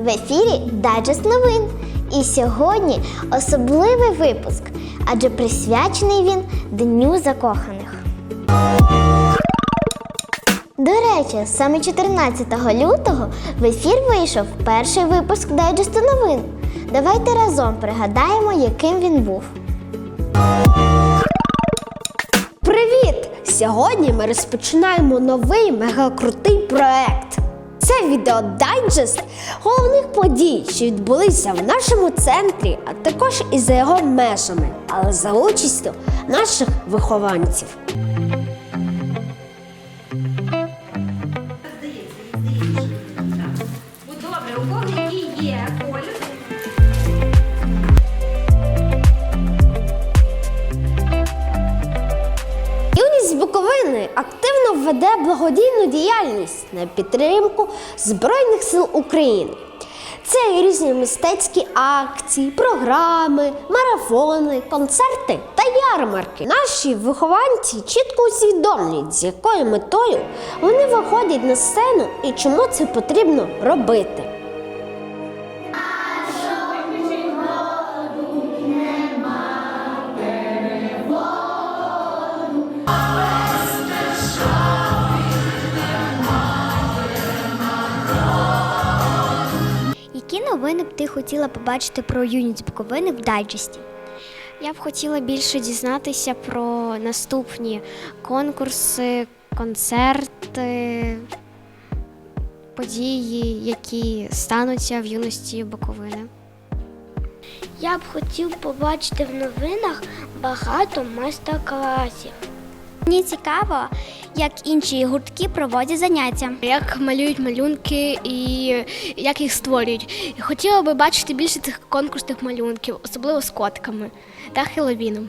В ефірі Дайджест новин. І сьогодні особливий випуск, адже присвячений він Дню закоханих. До речі, саме 14 лютого в ефір вийшов перший випуск Дайджесту новин. Давайте разом пригадаємо, яким він був. Привіт! Сьогодні ми розпочинаємо новий мегакрутий проект. Це відеодайджест головних подій, що відбулися в нашому центрі, а також і за його межами, але за участю наших вихованців. Благодійну діяльність на підтримку Збройних сил України. Це різні мистецькі акції, програми, марафони, концерти та ярмарки. Наші вихованці чітко усвідомлюють, з якою метою вони виходять на сцену і чому це потрібно робити. Новини б ти хотіла побачити про юність Буковини в дайджесті? Я б хотіла більше дізнатися про наступні конкурси, концерти, події, які стануться в юності Буковини. Я б хотів побачити в новинах багато майстер-класів. Мені цікаво, як інші гуртки проводять заняття. Як малюють малюнки і як їх створюють. Хотіла би бачити більше цих конкурсних малюнків, особливо з котками та хеловіном.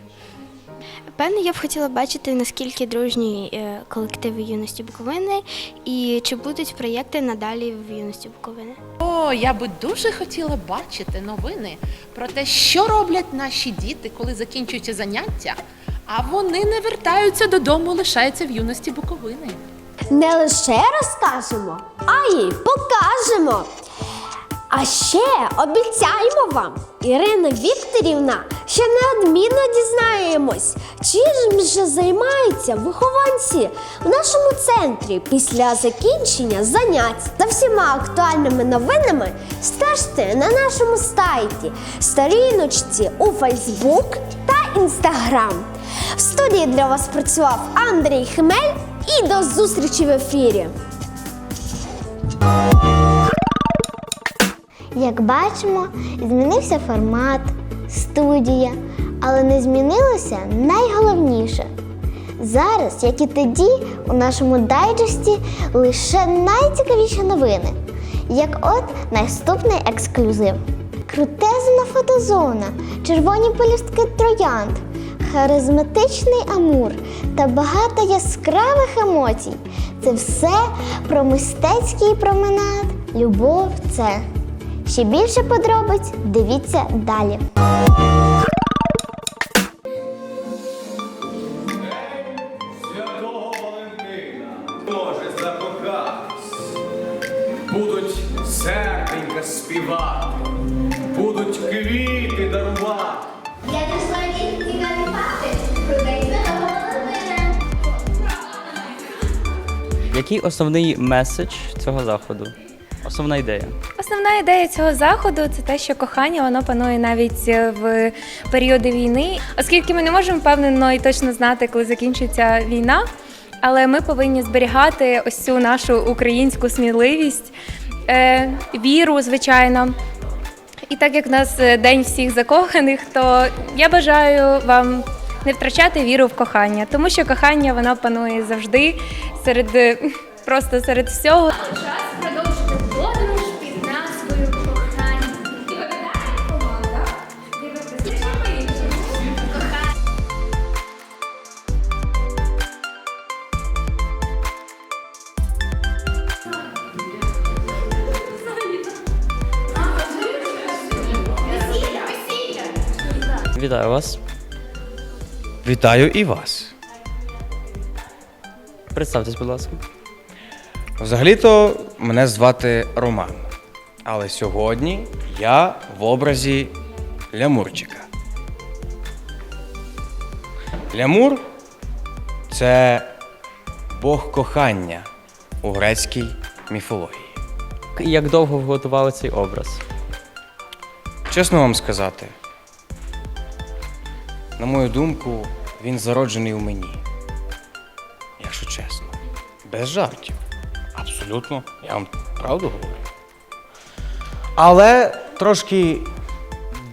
Певно, я б хотіла бачити, наскільки дружні е, колективи юності Буковини і чи будуть проєкти надалі в юності Буковини. О, я би дуже хотіла бачити новини про те, що роблять наші діти, коли закінчуються заняття, а вони не вертаються додому, лишаються в юності Буковини. Не лише розкажемо, а й покажемо. А ще обіцяємо вам, Ірина Вікторівна, що неодмінно дізнаємось, чим же займаються вихованці в нашому центрі після закінчення занять. За всіма актуальними новинами стежте на нашому сайті, сторіночці у Фейсбук та Інстаграм. В студії для вас працював Андрій Хмель і до зустрічі в ефірі. Як бачимо, змінився формат, студія, але не змінилося найголовніше. Зараз, як і тоді, у нашому дайджесті лише найцікавіші новини, як от наступний ексклюзив. Крутезна фотозона, червоні пелюстки троянд, харизматичний амур та багато яскравих емоцій. Це все про мистецький променад. Любов це. Ще більше подробиць дивіться далі. Який основний меседж цього заходу? Основна ідея. Основна ідея цього заходу це те, що кохання воно панує навіть е, в періоди війни, оскільки ми не можемо впевнено і точно знати, коли закінчиться війна. Але ми повинні зберігати ось цю нашу українську сміливість, е, віру, звичайно. І так як в нас е, день всіх закоханих, то я бажаю вам не втрачати віру в кохання, тому що кохання воно панує завжди серед е, просто серед всього. Весілля, весілля. Вітаю вас. Вітаю і вас. Представтесь, будь ласка. Взагалі-то мене звати Роман. Але сьогодні я в образі лямурчика. Лямур це Бог кохання у грецькій міфології. Як довго ви готували цей образ? Чесно вам сказати, на мою думку, він зароджений у мені. Якщо чесно, без жартів. Абсолютно, я вам правду говорю. Але трошки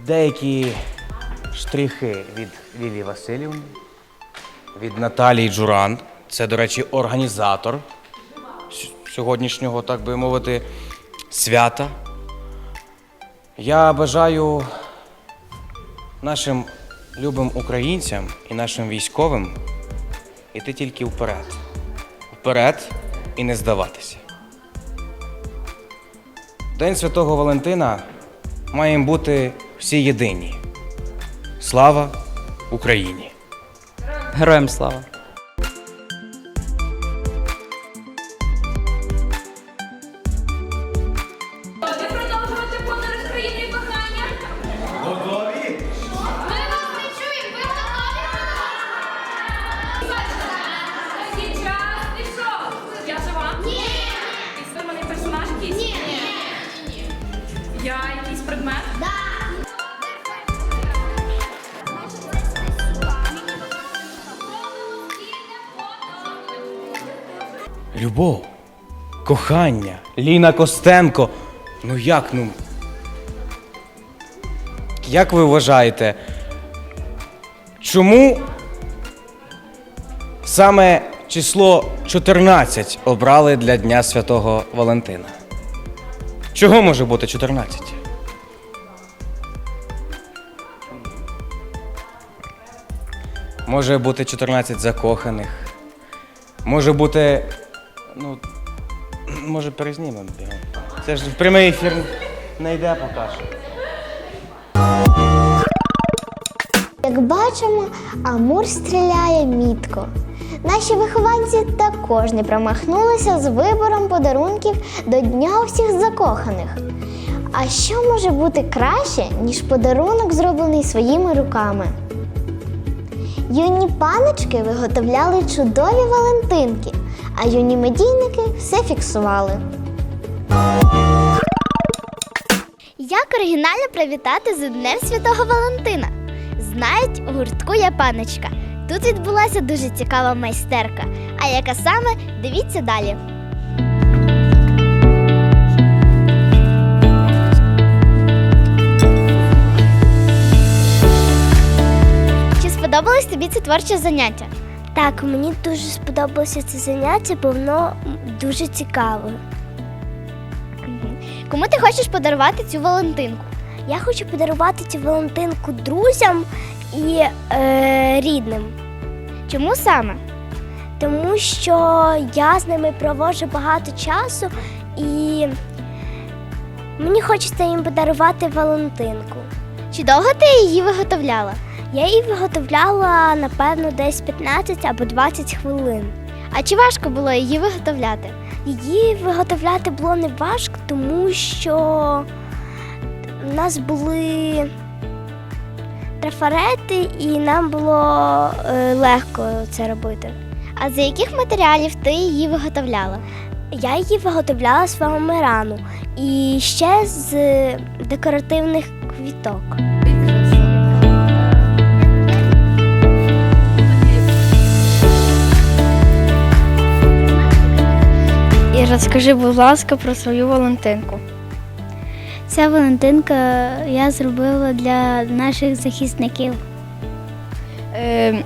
деякі штрихи від Лілії Васильівни, від Наталії Джуран. Це, до речі, організатор сьогоднішнього, так би мовити, свята. Я бажаю нашим любим українцям і нашим військовим іти тільки вперед. Вперед і не здаватися. День Святого Валентина маємо бути всі єдині. Слава Україні! Героям слава! Предмет? Любов, кохання, Ліна Костенко. Ну як, ну. Як ви вважаєте, чому саме число 14 обрали для Дня Святого Валентина? Чого може бути 14? Може бути 14 закоханих. Може бути. Ну. Може перезнімемо бігом. Це ж в прямий ефір не йде поки що. Як бачимо, Амур стріляє мітко. Наші вихованці також не промахнулися з вибором подарунків до Дня усіх закоханих. А що може бути краще, ніж подарунок, зроблений своїми руками? Юні паночки виготовляли чудові валентинки, а юні медійники все фіксували. Як оригінально привітати з Днем Святого Валентина? Знають у гуртку Япаночка. Тут відбулася дуже цікава майстерка. А яка саме, дивіться далі. Сподобалось тобі це творче заняття? Так, мені дуже сподобалося це заняття, бо воно дуже цікаве. Кому ти хочеш подарувати цю Валентинку? Я хочу подарувати цю Валентинку друзям і е, рідним, Чому саме? тому що я з ними проводжу багато часу і мені хочеться їм подарувати Валентинку. Чи довго ти її виготовляла? Я її виготовляла, напевно, десь 15 або 20 хвилин. А чи важко було її виготовляти? Її виготовляти було не важко, тому що в нас були трафарети, і нам було е, легко це робити. А з яких матеріалів ти її виготовляла? Я її виготовляла з фоамирану і ще з декоративних квіток. І розкажи, будь ласка, про свою Валентинку. Ця Валентинка я зробила для наших захисників. Е,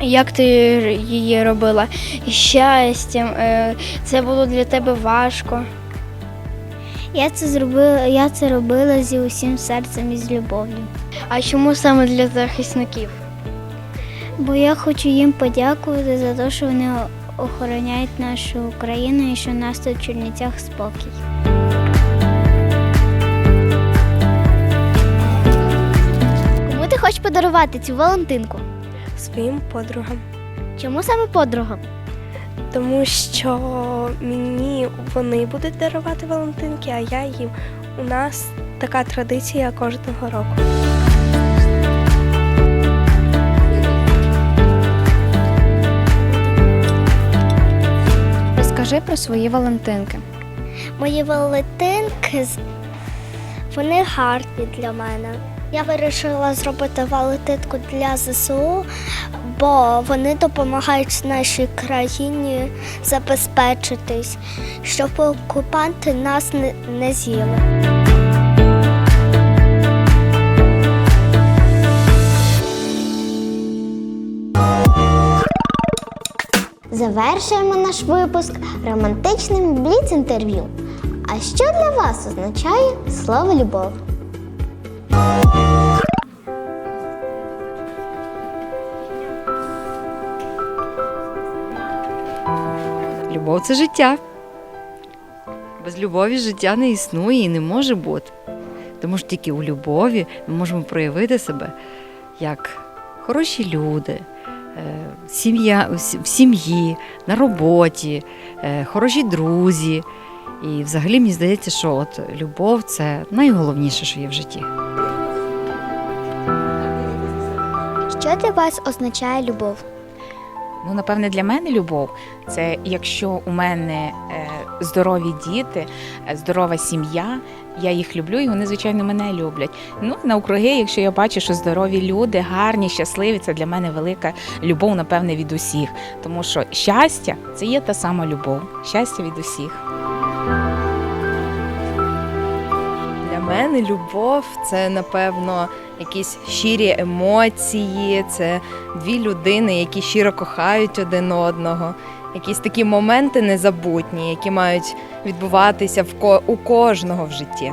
як ти її робила? Щастям? Е, це було для тебе важко. Я це зробила, я це робила зі усім серцем і з любов'ю. А чому саме для захисників? Бо я хочу їм подякувати за те, що вони охороняють нашу Україну і що нас тут в Чернівцях спокій. Кому ти хочеш подарувати цю Валентинку? Своїм подругам. Чому саме подругам? тому що мені вони будуть дарувати Валентинки, а я їм. У нас така традиція кожного року. Розкажи про свої Валентинки. Мої валентинки вони гарні для мене. Я вирішила зробити валентинку для ЗСУ, бо вони допомагають нашій країні забезпечитись, щоб окупанти нас не, з'їли. Завершуємо наш випуск романтичним бліц-інтерв'ю. А що для вас означає слово любов? Любов це життя. Без любові життя не існує і не може бути. Тому що тільки у любові ми можемо проявити себе як хороші люди, сім'я, в сім'ї, на роботі, е, хороші друзі. І взагалі мені здається, що от любов це найголовніше, що є в житті. Що для вас означає любов? Ну, напевне, для мене любов це якщо у мене е, здорові діти, е, здорова сім'я, я їх люблю, і вони, звичайно, мене люблять. Ну, на округи, якщо я бачу, що здорові люди, гарні, щасливі, це для мене велика любов, напевне, від усіх. Тому що щастя це є та сама любов. Щастя від усіх. Мене любов це напевно якісь щирі емоції, це дві людини, які щиро кохають один одного. Якісь такі моменти незабутні, які мають відбуватися в ко- у кожного в житті.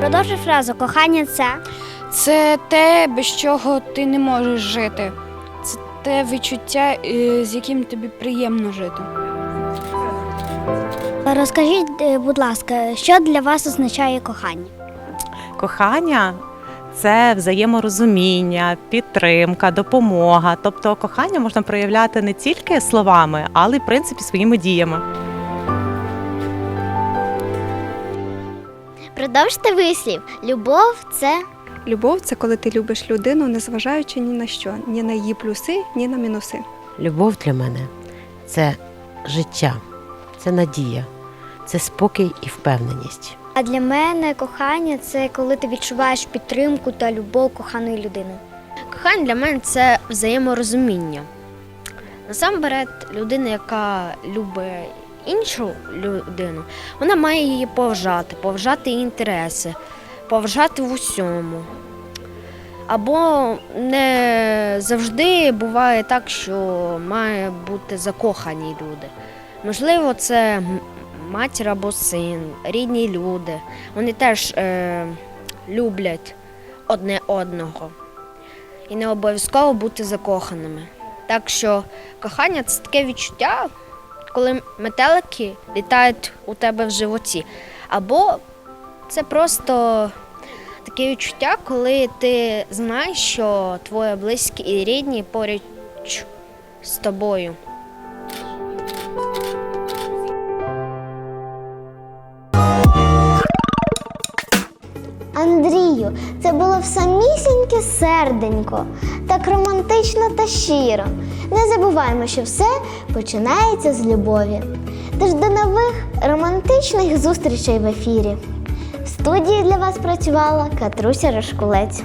Продовжуй фразу кохання це. Це те, без чого ти не можеш жити. Це те відчуття, е, з яким тобі приємно жити. Розкажіть, е, будь ласка, що для вас означає кохання? Кохання це взаєморозуміння, підтримка, допомога. Тобто кохання можна проявляти не тільки словами, але й в принципі своїми діями. Продовжте вислів. Любов це Любов це коли ти любиш людину, незважаючи ні на що, ні на її плюси, ні на мінуси. Любов для мене це життя, це надія, це спокій і впевненість. А для мене кохання це коли ти відчуваєш підтримку та любов коханої людини. Кохання для мене це взаєморозуміння. Насамперед, людина, яка любить іншу людину, вона має її поважати, поважати її інтереси, поважати в усьому. Або не завжди буває так, що має бути закохані люди. Можливо, це матір або син, рідні люди. Вони теж е, люблять одне одного і не обов'язково бути закоханими. Так що кохання це таке відчуття, коли метелики літають у тебе в животі. Або це просто таке відчуття, коли ти знаєш, що твої близькі і рідні поруч з тобою. Андрію. Це було в самісіньке серденько, так романтично та щиро. Не забуваймо, що все починається з любові. Тож до нових романтичних зустрічей в ефірі. В студії для вас працювала Катруся Рашкулець.